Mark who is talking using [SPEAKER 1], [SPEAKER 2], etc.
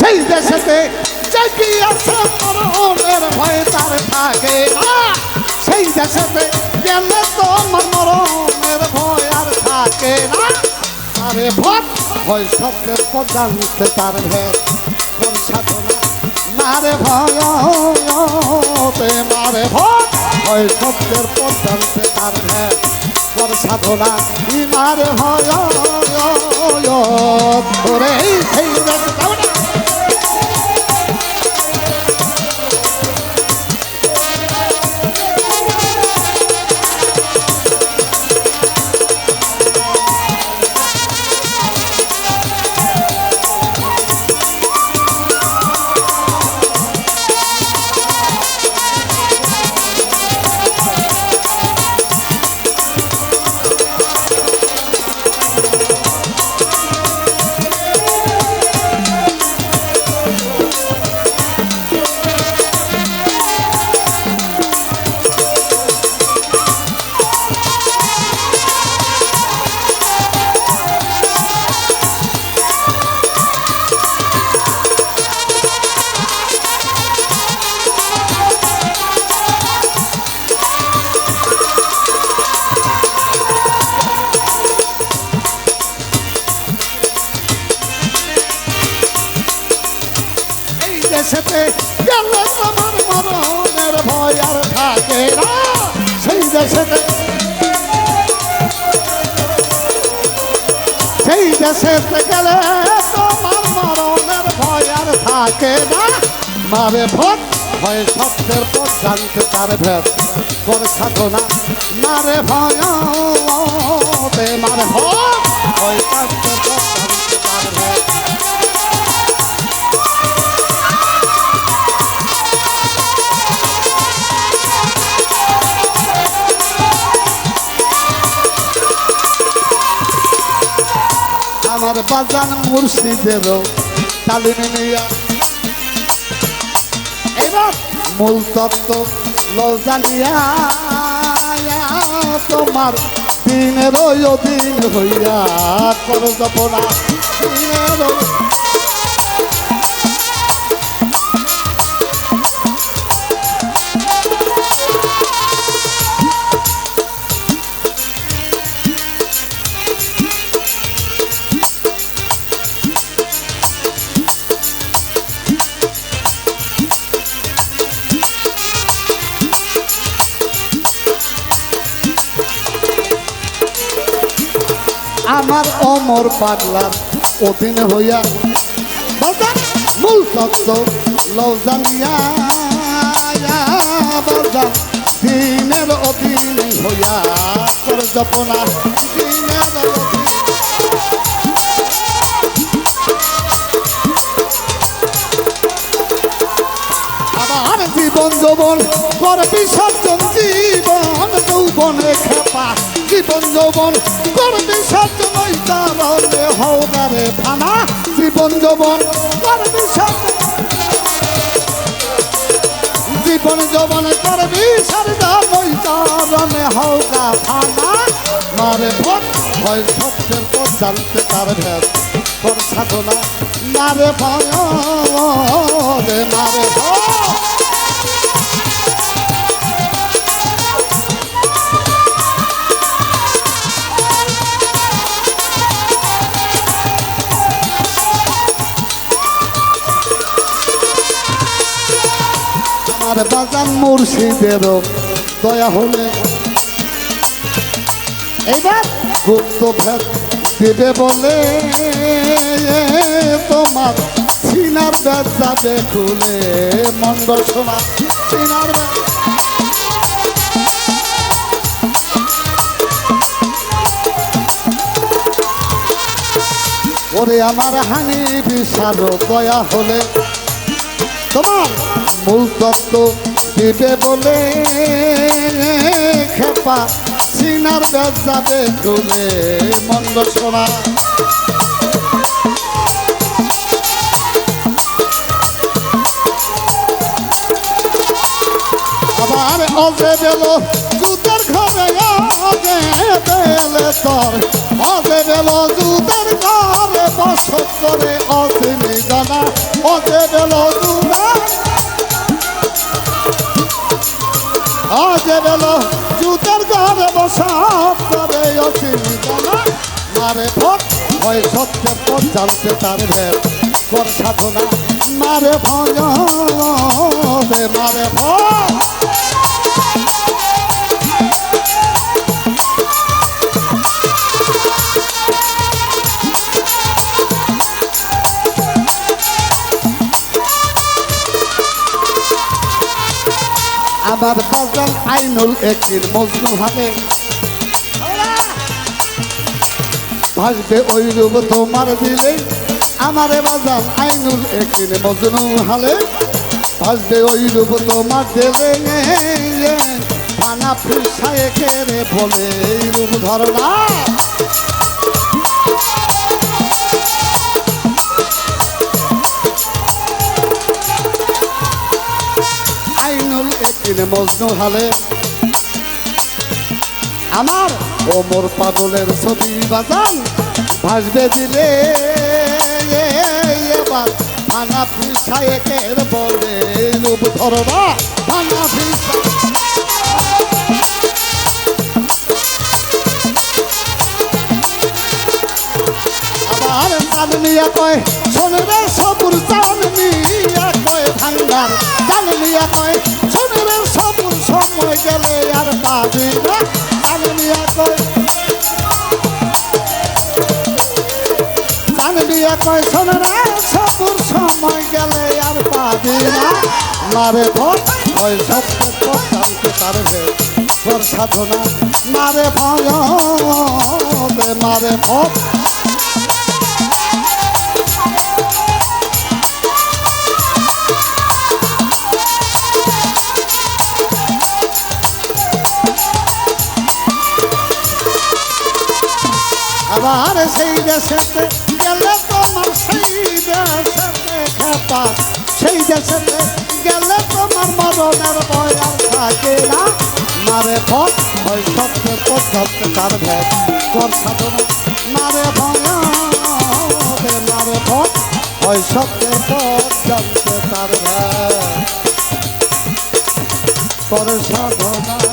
[SPEAKER 1] সেই দেশেতে জাগি আছে মরণের ভয় তার থাকে না সেই দেশেতে গেলে তো মরণের ভয় আর থাকে না। আরে ভট, ভয় শব্দের পর জানতে তার মারে ভয় মারে ভট, ভয় শব্দের পর জানতে তার ভেদ কোন সাধনা ই মারে ভয় ধরে সেই দেশেতে গেলে আমার মরণের ভয় আর থাকে না সেই দেশেতে সেই দেশেতে গেলে তোমার মরণের ভয় আর থাকে না মারে ভোট ভয় শব্দের পর জানতে ভেদ কোন সাধনা মারে ভয় মারে আমার বাজান মুর্শিদের তালিমে নিয়া। এবার মূল তত্ত্ব লজানিয়া তোমার দিনের দিন হইয়া করো জপনা। দিনের আমার অমর পাগলার অধীন হইয়া বাজার মূল তত্ত্ব লজানিয়া দিনের অধীন হইয়া কর জপনা দিনের অধীন। আবার জীবন যৌবন করে জীবন, যৌবনে খেপা। জীবন যৌবন করে বিসর্জন ওই কারণে হওয়ারে ফানা জীবন যৌবন করে বিসর্জন জীবন যৌবন করে বিসর্জন ওই কারণে হওয়া ফানা মারে ভোট ভয় জানতে তার ভেদ তোর সাধনা মারে ভয় রে মারে ভয়। আমার বাজান মুর্শিদেরও দয়া হলে। এইবার গুপ্ত ভেদ দিবে বলে তোমার সিনার বেদ যাবে মন্ডল সোনা, সিনার ওরে আমার হানি বিশাল দয়া হলে। তোমার মূল তত্ত্ব দিবে বলে খেপা, সিনার বেদ যাবে খুলে মন্দ সোনা আবার অজে ঘরে তোর। অজে ঘরে বসত করে অসিনি জানা। দুরান আজ বেল জুতের ঘরে বসা করে অসুবিধা মারে ভোট হয় সত্যের পথ জানতে তার ভেদ। কর সাধনা, মারে ভয় মারে ভয়। আমার বাজান আইনুল একির মজনু হাতে ভাসবে ওই রূপ তোমার দিলে আমারে বাজান আইনুল একির মজনু হালে ভাসবে ওই রূপ তোমার দিলে পানা ফিরসায় কেড়ে বলে এই রূপ ধরনা একিনে মজনু হালে। আমার ওমর পাগলের ছবি বাজান, ভাসবে দিলে। এবার ফিসায়েকের বলে রূপ ধরবা চাঁদনিয়া কয়, শোনে রে সবুর চাঁদনিয়া কয় ভাঙ্গার। চাঁদনিয়া কয় গেলে আর পাবি না। শোনে রে সবুর সময় গেলে আর পাবি না। মারে ভোট সাধনা। মারে ভয় মারে ভোট আবার সেই দেশেতে গেলে তোমার সেই দেশেতে খেপা সেই দেশেতে গেলে তোমার মরণের ভয় আর থাকে না। মারে হয় সত্যের পথ ধরতে তার সাধনা মারে ভয় মারে সত্যের পথ জানতে তার কর সাধনা